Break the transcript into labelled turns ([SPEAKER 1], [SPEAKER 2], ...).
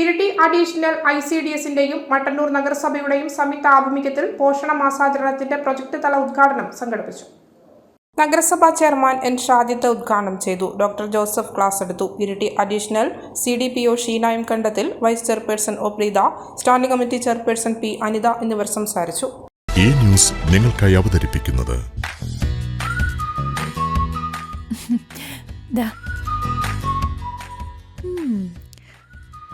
[SPEAKER 1] Iritty additional I C D എസിന്റെയും Mattannur നഗരസഭയുടെയും സംയുക്ത ആഭിമുഖ്യത്തിൽ പോഷണ മാസാചരണത്തിന്റെ പ്രൊജക്ട് തല ഉദ്ഘാടനം സംഘടിപ്പിച്ചു. നഗരസഭാ ചെയർമാൻ എൻ ഷാദിത്ത് ഉദ്ഘാടനം ചെയ്തു. ഡോക്ടർ ജോസഫ് ക്ലാസ് എടുത്തു. Iritty additional C D P O ഷീനായും കണ്ടത്തിൽ vice chairperson O Preetha standing committee chairperson P Anitha എന്നിവർ സംസാരിച്ചു.
[SPEAKER 2] ഈ ന്യൂസ് നിങ്ങൾക്കായി അവതരിപ്പിക്കുന്നത്.